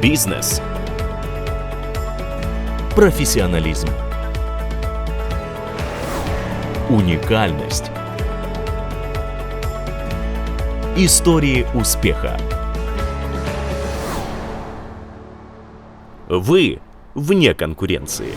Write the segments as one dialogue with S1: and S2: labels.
S1: Бізнес. Професіоналізм. Унікальність. Історії успіха. Вы вне конкуренции.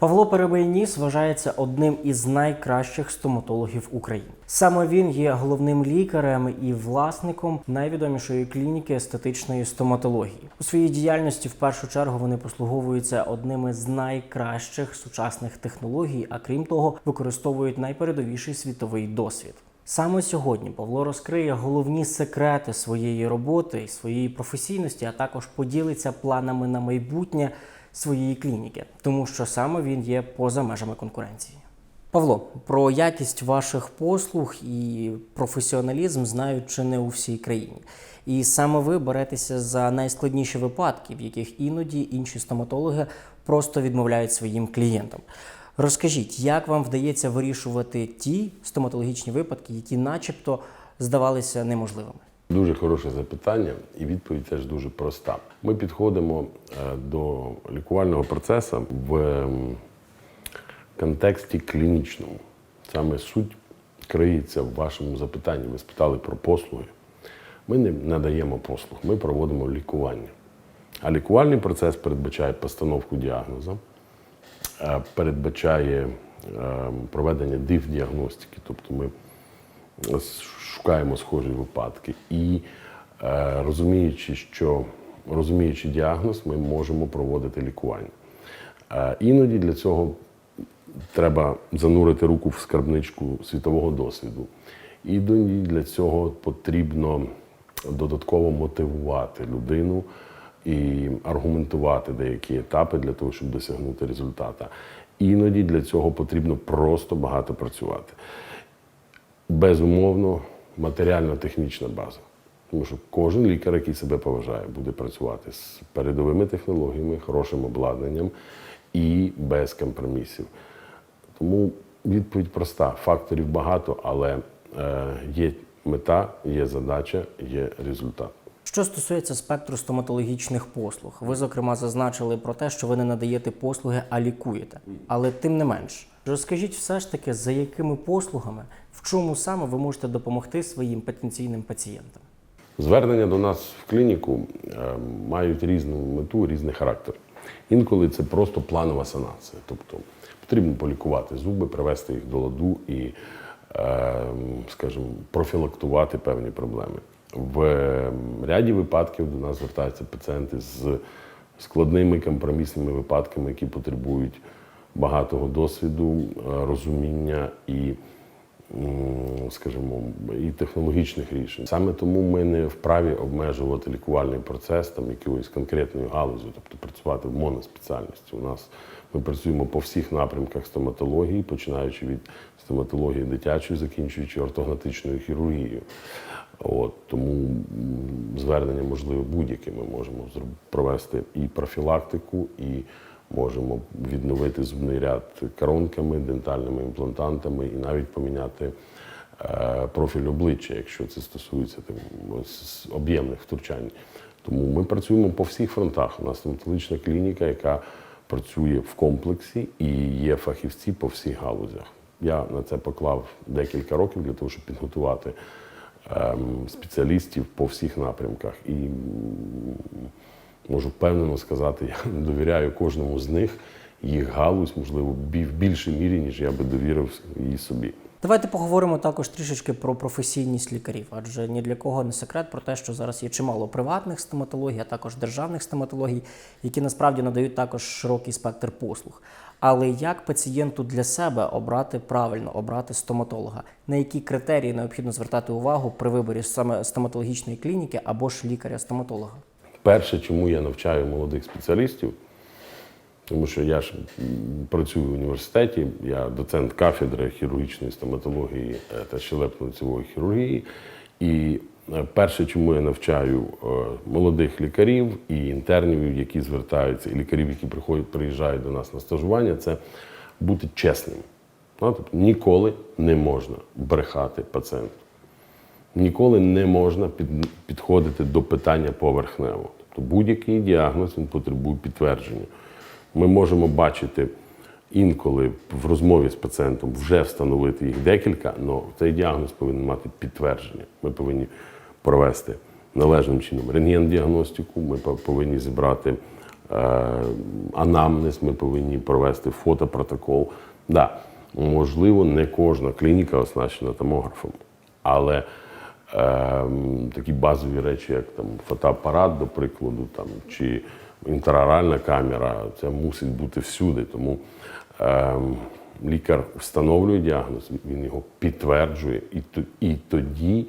S2: Павло Перебийніс вважається одним із найкращих стоматологів України. Саме він є головним лікарем і власником найвідомішої клініки естетичної стоматології. У своїй діяльності в першу чергу вони послуговуються одними з найкращих сучасних технологій, а крім того, використовують найпередовіший світовий досвід. Саме сьогодні Павло розкриє головні секрети своєї роботи своєї професійності, а також поділиться планами на майбутнє своєї клініки, тому що саме він є поза межами конкуренції. Павло, про якість ваших послуг і професіоналізм знають чи не у всій країні. І саме ви беретеся за найскладніші випадки, в яких іноді інші стоматологи просто відмовляють своїм клієнтам. Розкажіть, як вам вдається вирішувати ті стоматологічні випадки, які начебто здавалися неможливими?
S3: Дуже хороше запитання, і відповідь теж дуже проста. Ми підходимо е, до лікувального процесу в ем, контексті клінічному. Саме суть криється в вашому запитанні. Ви спитали про послуги. Ми не надаємо послуг, ми проводимо лікування. А лікувальний процес передбачає постановку діагнозу, е, передбачає е, проведення див-діагностики, тобто ми шукаємо схожі випадки. І е, розуміючи, що розуміючи діагноз, ми можемо проводити лікування. Е, іноді для цього треба занурити руку в скарбничку світового досвіду. Іноді для цього потрібно додатково мотивувати людину і аргументувати деякі етапи для того, щоб досягнути результату. Іноді для цього потрібно просто багато працювати. Безумовно, матеріально-технічна база. Тому що кожен лікар, який себе поважає, буде працювати з передовими технологіями, хорошим обладнанням і без компромісів. Тому відповідь проста: факторів багато, але е, є мета, є задача, є результат.
S2: Що стосується спектру стоматологічних послуг, ви зокрема зазначили про те, що ви не надаєте послуги, а лікуєте. Але тим не менш, розкажіть все ж таки, за якими послугами, в чому саме ви можете допомогти своїм потенційним пацієнтам?
S3: Звернення до нас в клініку е, мають різну мету, різний характер. Інколи це просто планова санація. Тобто потрібно полікувати зуби, привести їх до ладу і, е, скажімо, профілактувати певні проблеми. В е, ряді випадків до нас звертаються пацієнти з складними компромісними випадками, які потребують багатого досвіду, е, розуміння і скажімо, і технологічних рішень. Саме тому ми не вправі обмежувати лікувальний процес там якоюсь конкретною галузю, тобто працювати в моноспеціальності. У нас ми працюємо по всіх напрямках стоматології, починаючи від стоматології дитячої, закінчуючи ортогнатичною хірургією. От, тому звернення можливо будь-яке. Ми можемо провести і профілактику, і можемо відновити зубний ряд коронками, дентальними імплантантами і навіть поміняти е, профіль обличчя, якщо це стосується об'ємних втручань. Тому ми працюємо по всіх фронтах. У нас стоматологічна клініка, яка працює в комплексі і є фахівці по всіх галузях. Я на це поклав декілька років для того, щоб підготувати ем, спеціалістів по всіх напрямках. І можу впевнено сказати, я довіряю кожному з них їх галузь, можливо, в більшій мірі, ніж я би довірив її собі.
S2: Давайте поговоримо також трішечки про професійність лікарів, адже ні для кого не секрет про те, що зараз є чимало приватних стоматологій, а також державних стоматологій, які насправді надають також широкий спектр послуг. Але як пацієнту для себе обрати правильно, обрати стоматолога? На які критерії необхідно звертати увагу при виборі саме стоматологічної клініки або ж лікаря-стоматолога?
S3: Перше, чому я навчаю молодих спеціалістів, тому що я ж працюю в університеті, я доцент кафедри хірургічної стоматології е, та щелепно-лицевої хірургії. І е, перше, чому я навчаю е, молодих лікарів і інтернів, які звертаються, і лікарів, які приходять, приїжджають до нас на стажування, це бути чесним. Ну, тобто, ніколи не можна брехати пацієнту. Ніколи не можна підходити до питання поверхнево. Тобто будь-який діагноз він потребує підтвердження. Ми можемо бачити інколи в розмові з пацієнтом вже встановити їх декілька, але цей діагноз повинен мати підтвердження. Ми повинні провести належним чином рентген-діагностику, ми повинні зібрати е, анамнез, ми повинні провести фотопротокол. Да, можливо, не кожна клініка оснащена томографом, але такі базові речі, як там фотоапарат, до прикладу, там, чи інтраоральна камера, це мусить бути всюди. Тому ем, лікар встановлює діагноз, він його підтверджує, і, тоді,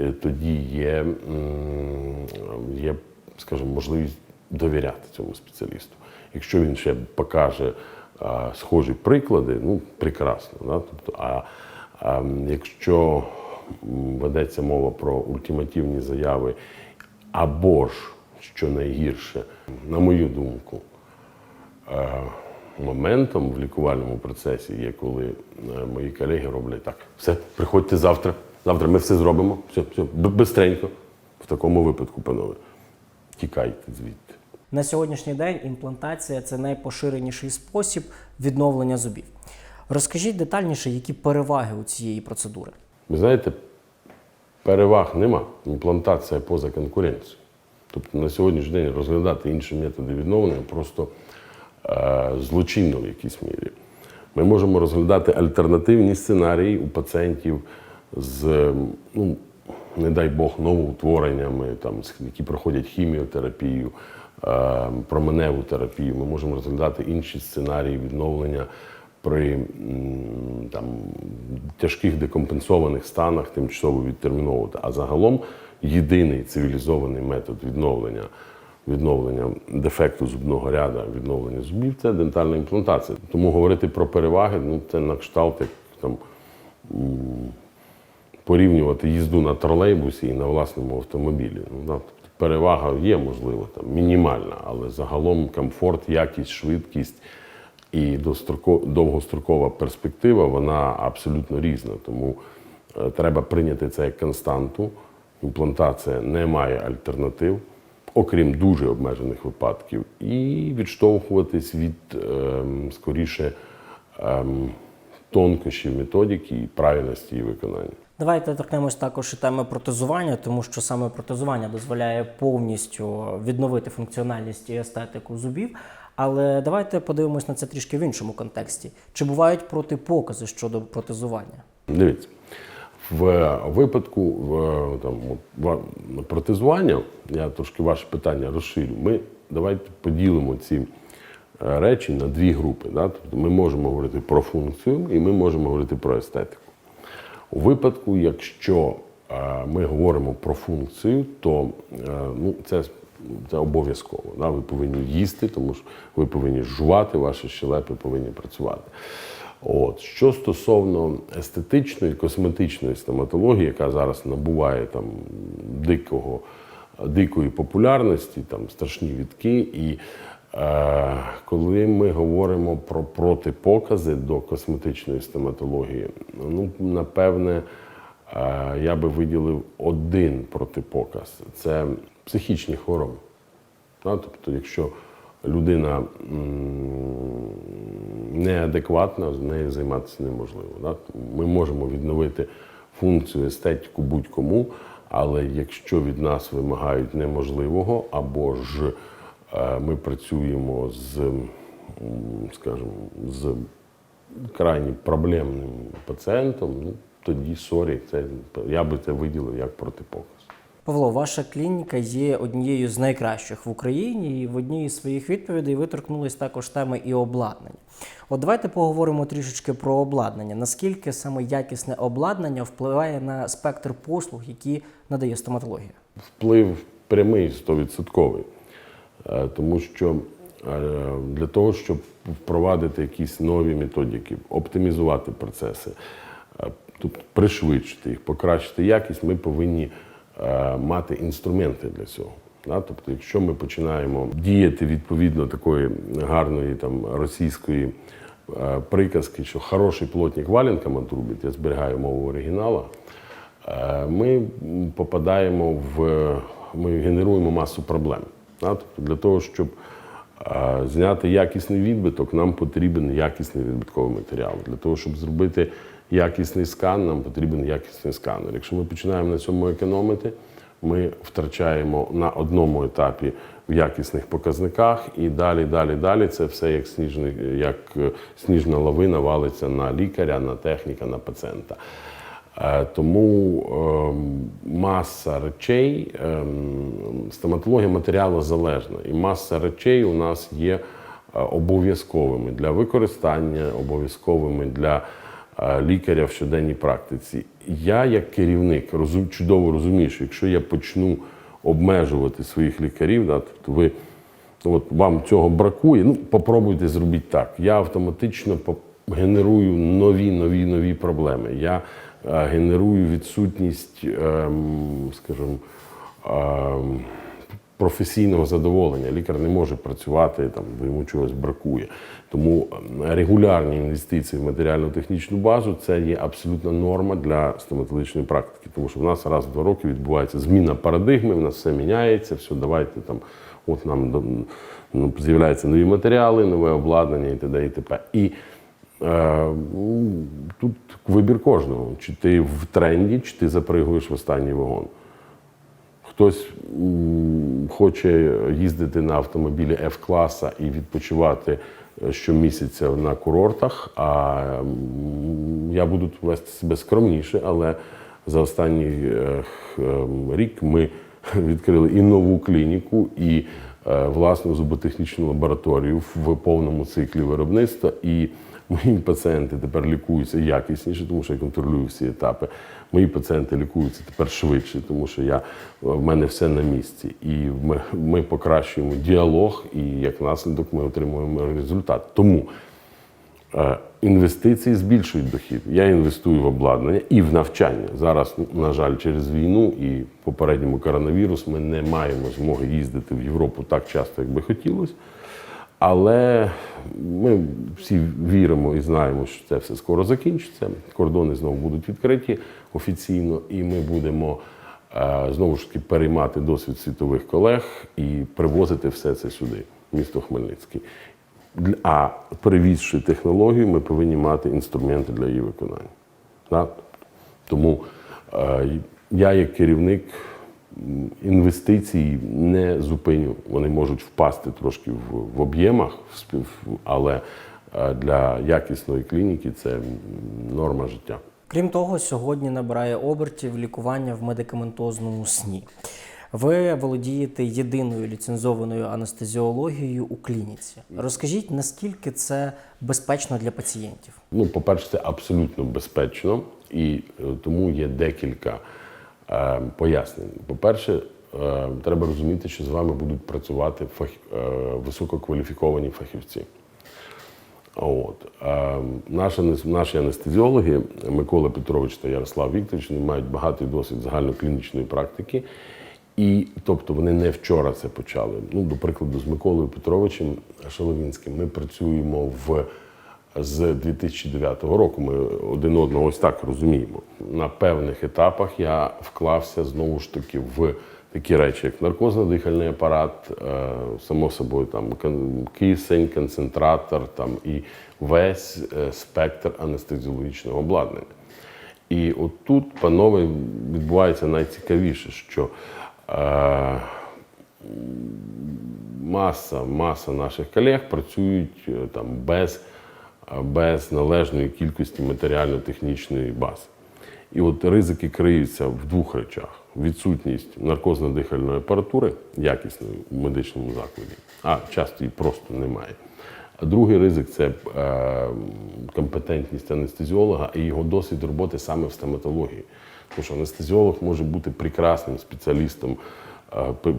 S3: е, тоді є, є, скажімо, можливість довіряти цьому спеціалісту. Якщо він ще покаже а, схожі приклади, ну прекрасно. Да? Тобто, а, а якщо м, ведеться мова про ультимативні заяви, або ж, що найгірше, на мою думку, е, моментом в лікувальному процесі є, коли е, мої колеги роблять так: все, приходьте завтра, завтра ми все зробимо, все, все, бистренько. В такому випадку, панове, тікайте звідти.
S2: На сьогоднішній день імплантація це найпоширеніший спосіб відновлення зубів. Розкажіть детальніше, які переваги у цієї процедури.
S3: Ви знаєте, переваг нема. Імплантація поза конкуренцією. Тобто на сьогоднішній день розглядати інші методи відновлення просто е, злочинно в якійсь мірі. Ми можемо розглядати альтернативні сценарії у пацієнтів з, ну, не дай Бог, новоутвореннями, там, які проходять хіміотерапію, е, променеву терапію. Ми можемо розглядати інші сценарії відновлення при там, тяжких декомпенсованих станах тимчасово відтерміновувати. А загалом єдиний цивілізований метод відновлення, відновлення дефекту зубного ряда, відновлення зубів це дентальна імплантація. Тому говорити про переваги, ну це на кшталт як там порівнювати їзду на тролейбусі і на власному автомобілі. Ну, да, тобто перевага є, можливо, там, мінімальна, але загалом комфорт, якість, швидкість і довгострокова перспектива вона абсолютно різна. Тому е, треба прийняти це як константу. Імплантація не має альтернатив, окрім дуже обмежених випадків, і відштовхуватись від ем, скоріше ем, тонкощів методики і правильності її виконання.
S2: Давайте торкнемось також і теми протезування, тому що саме протезування дозволяє повністю відновити функціональність і естетику зубів. Але давайте подивимось на це трішки в іншому контексті. Чи бувають протипокази щодо протезування?
S3: Дивіться, в випадку в, там, ва- протезування, я трошки ваше питання розширю. Ми давайте поділимо ці е, речі на дві групи. Да? Тобто ми можемо говорити про функцію і ми можемо говорити про естетику. У випадку, якщо е, ми говоримо про функцію, то е, ну, це, це обов'язково. Да? Ви повинні їсти, тому що ви повинні жувати, ваші щелепи повинні працювати. От. Що стосовно естетичної, косметичної стоматології, яка зараз набуває там дикого, дикої популярності, там страшні відки. І е, коли ми говоримо про протипокази до косметичної стоматології, ну, напевне, е, я би виділив один протипоказ це психічні хвороби. Тобто, якщо людина неадекватна, з нею займатися неможливо. Ми можемо відновити функцію естетику будь-кому, але якщо від нас вимагають неможливого, або ж е, ми працюємо з, скажімо, з крайні проблемним пацієнтом, ну, тоді сорі, це, я би це виділив як протипоказ.
S2: Павло, ваша клініка є однією з найкращих в Україні, і в одній із своїх відповідей ви торкнулись також теми і обладнання. От давайте поговоримо трішечки про обладнання. Наскільки саме якісне обладнання впливає на спектр послуг, які надає стоматологія?
S3: вплив прямий 100%. Е, Тому що е, для того, щоб впровадити якісь нові методики, оптимізувати процеси, тобто пришвидшити їх, покращити якість, ми повинні мати інструменти для цього. Тобто, якщо ми починаємо діяти відповідно такої гарної там, російської е, приказки, що хороший плотник валенком отрубить, я зберігаю мову оригіналу, е, ми попадаємо в ми генеруємо масу проблем. Тобто для того, щоб е, зняти якісний відбиток, нам потрібен якісний відбитковий матеріал. Для того, щоб зробити якісний скан, нам потрібен якісний сканер. Якщо ми починаємо на цьому економити, ми втрачаємо на одному етапі в якісних показниках, і далі, далі, далі це все як сніжний, як е, сніжна лавина валиться на лікаря, на техніка, на пацієнта. Е, Тому ем, маса речей, ем, стоматологія матеріалозалежна, і маса речей у нас є е, обов'язковими для використання, обов'язковими для лікаря в щоденній практиці. Я, як керівник, розум, чудово розумію, що якщо я почну обмежувати своїх лікарів, да, тобто ви от вам цього бракує, ну попробуйте зробіть так. Я автоматично генерую нові, нові, нові проблеми. Я е, генерую відсутність, ем, скажімо, ем, професійного задоволення. Лікар не може працювати, там, бо йому чогось бракує. Тому ем, регулярні інвестиції в матеріально-технічну базу це є абсолютна норма для стоматологічної практики. Тому що в нас раз в два роки відбувається зміна парадигми, в нас все міняється, все, давайте там, от нам ну, з'являються нові матеріали, нове обладнання і т.д. і т.п. І Е, Тут вибір кожного. Чи ти в тренді, чи ти запригуєш в останній вагон. Хтось хоче їздити на автомобілі F-класа і відпочивати е, щомісяця на курортах, а я буду вести себе скромніше, але за останній е, ем, рік ми відкрили і нову клініку, і е, власну зуботехнічну лабораторію в повному циклі виробництва. І мої пацієнти тепер лікуються якісніше, тому що я контролюю всі етапи. Мої пацієнти лікуються тепер швидше, тому що я, в мене все на місці. І ми, ми покращуємо діалог, і як наслідок ми отримуємо результат. Тому Е, Інвестиції збільшують дохід. Я інвестую в обладнання і в навчання. Зараз, на жаль, через війну і попередньому коронавірус ми не маємо змоги їздити в Європу так часто, як би хотілося. Але ми всі віримо і знаємо, що це все скоро закінчиться. Кордони знову будуть відкриті офіційно, і ми будемо е, знову ж таки переймати досвід світових колег і привозити все це сюди, місто Хмельницький. А перевізши технологію, ми повинні мати інструменти для її виконання. Тому е, я, як керівник, інвестицій не зупиню. Вони можуть впасти трошки в, в об'ємах, але е, для якісної клініки це норма життя.
S2: Крім того, сьогодні набирає обертів лікування в медикаментозному сні. Ви володієте єдиною ліцензованою анестезіологією у клініці. Розкажіть, наскільки це безпечно для пацієнтів?
S3: Ну, по-перше, це абсолютно безпечно, і е, тому є декілька пояснень. По-перше, е, треба розуміти, що з вами будуть працювати фах, е, висококваліфіковані фахівці. От. Е, наші, наші анестезіологи Микола Петрович та Ярослав Вікторович вони мають багатий досвід загальноклінічної практики. І тобто вони не вчора це почали. Ну, до прикладу, з Миколою Петровичем Шаловінським ми працюємо в з 2009 року. Ми один одного ось так розуміємо. На певних етапах я вклався знову ж таки в такі речі, як наркозно-дихальний апарат, е, само собою там кисень, концентратор там і весь е, спектр анестезіологічного обладнання. І отут, панове, відбувається найцікавіше, що е, маса, маса наших колег працюють е, там без, без належної кількості матеріально-технічної бази. І от ризики криються в двох речах: відсутність наркозно-дихальної апаратури якісної в медичному закладі, а часто її просто немає. А другий ризик це е, компетентність анестезіолога і його досвід роботи саме в стоматології. Тому що анестезіолог може бути прекрасним спеціалістом,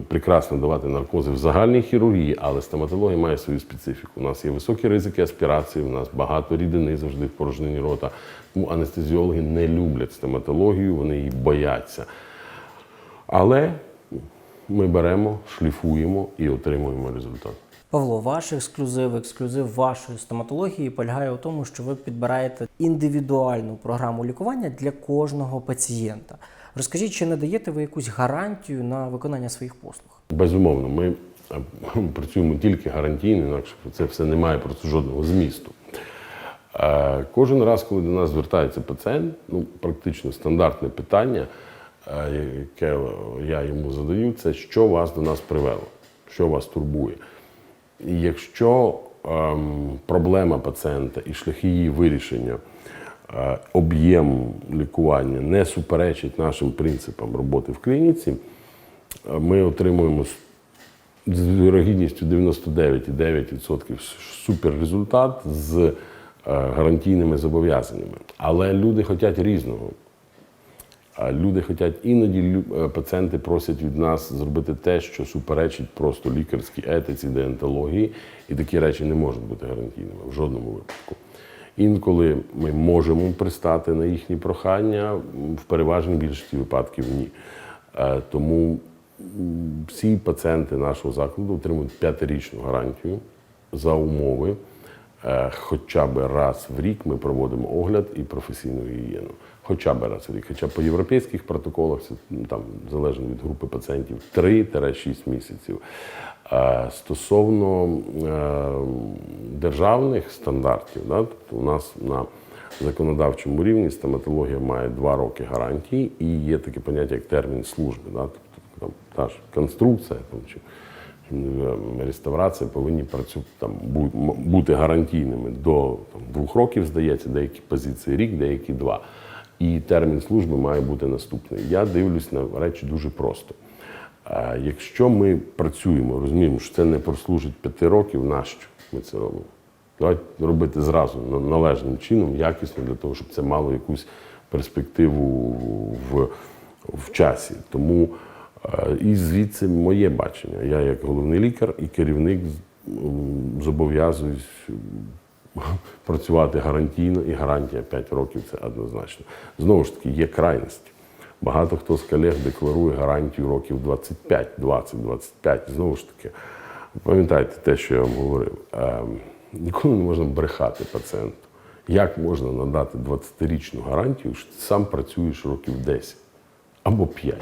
S3: прекрасно давати наркози в загальній хірургії, але стоматологія має свою специфіку. У нас є високі ризики аспірації, у нас багато рідини завжди в порожнині рота. Тому анестезіологи не люблять стоматологію, вони її бояться. Але ми беремо, шліфуємо і отримуємо результат.
S2: Павло, ваш ексклюзив, ексклюзив вашої стоматології полягає у тому, що ви підбираєте індивідуальну програму лікування для кожного пацієнта. Розкажіть, чи надаєте ви якусь гарантію на виконання своїх послуг?
S3: Безумовно, ми працюємо тільки гарантійно, інакше це все не має просто жодного змісту. Кожен раз, коли до нас звертається пацієнт, ну практично стандартне питання, яке я йому задаю, це що вас до нас привело, що вас турбує. І якщо ем, проблема пацієнта і шляхи її вирішення, об'єм лікування не суперечить нашим принципам роботи в клініці, ми отримуємо з вірогідністю 99,9% суперрезультат з е, гарантійними зобов'язаннями. Але люди хочуть різного. Люди хочуть іноді е, пацієнти просять від нас зробити те, що суперечить просто лікарській етиці, деонтології, і такі речі не можуть бути гарантійними в жодному випадку. Інколи ми можемо пристати на їхні прохання, в переважній більшості випадків ні. Е, Тому всі пацієнти нашого закладу отримують п'ятирічну гарантію за умови. Е, Хоча б раз в рік ми проводимо огляд і професійну гігієну. Хоча б раз в рік. Хоча по європейських протоколах це ну, там залежно від групи пацієнтів 3-6 місяців. Е, Стосовно е, державних стандартів, да, тобто у нас на законодавчому рівні стоматологія має 2 роки гарантії і є таке поняття як термін служби. Да, тобто там та ж конструкція там, чи реставрація повинні працю, там, бути гарантійними до там, двох років, здається, деякі позиції рік, деякі два. І термін служби має бути наступний. Я дивлюсь на речі дуже просто. Якщо ми працюємо, розуміємо, що це не прослужить п'яти років, нащо ми це робимо? Давайте робити зразу належним чином, якісно, для того, щоб це мало якусь перспективу в, в часі. Тому і звідси моє бачення. Я як головний лікар і керівник зобов'язуюсь працювати гарантійно, і гарантія 5 років це однозначно. Знову ж таки, є крайності. Багато хто з колег декларує гарантію років 25, 20, 25. Знову ж таки, пам'ятайте те, що я вам говорив. Ем, Ніколи не можна брехати пацієнту. Як можна надати 20-річну гарантію, що ти сам працюєш років 10 або 5?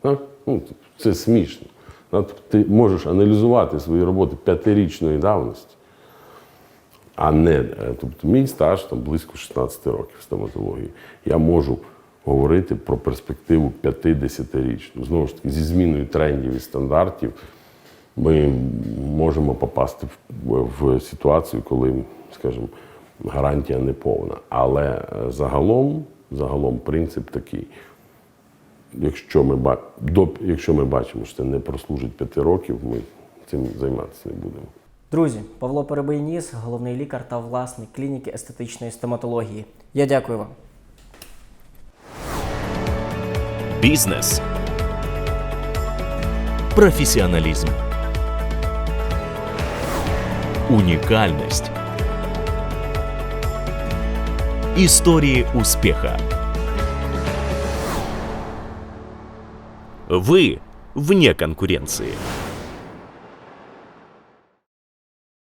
S3: Так? Ну, це смішно. Тобто Ти можеш аналізувати свої роботи п'ятирічної давності, а не е, тобто мій стаж там близько 16 років стоматології. Я можу говорити про перспективу 50-річну. Знову ж таки, зі зміною трендів і стандартів ми можемо попасти в, в ситуацію, коли, скажімо, гарантія не повна. Але е, загалом, загалом принцип такий. Якщо ми, якщо ми бачимо, що це не прослужить 5 років, ми цим займатися не будемо.
S2: Друзі, Павло Перебийніс, головний лікар та власник клініки естетичної стоматології. Я дякую вам.
S1: Бизнес. Профессионализм. Уникальность. Истории успеха. Вы вне конкуренции.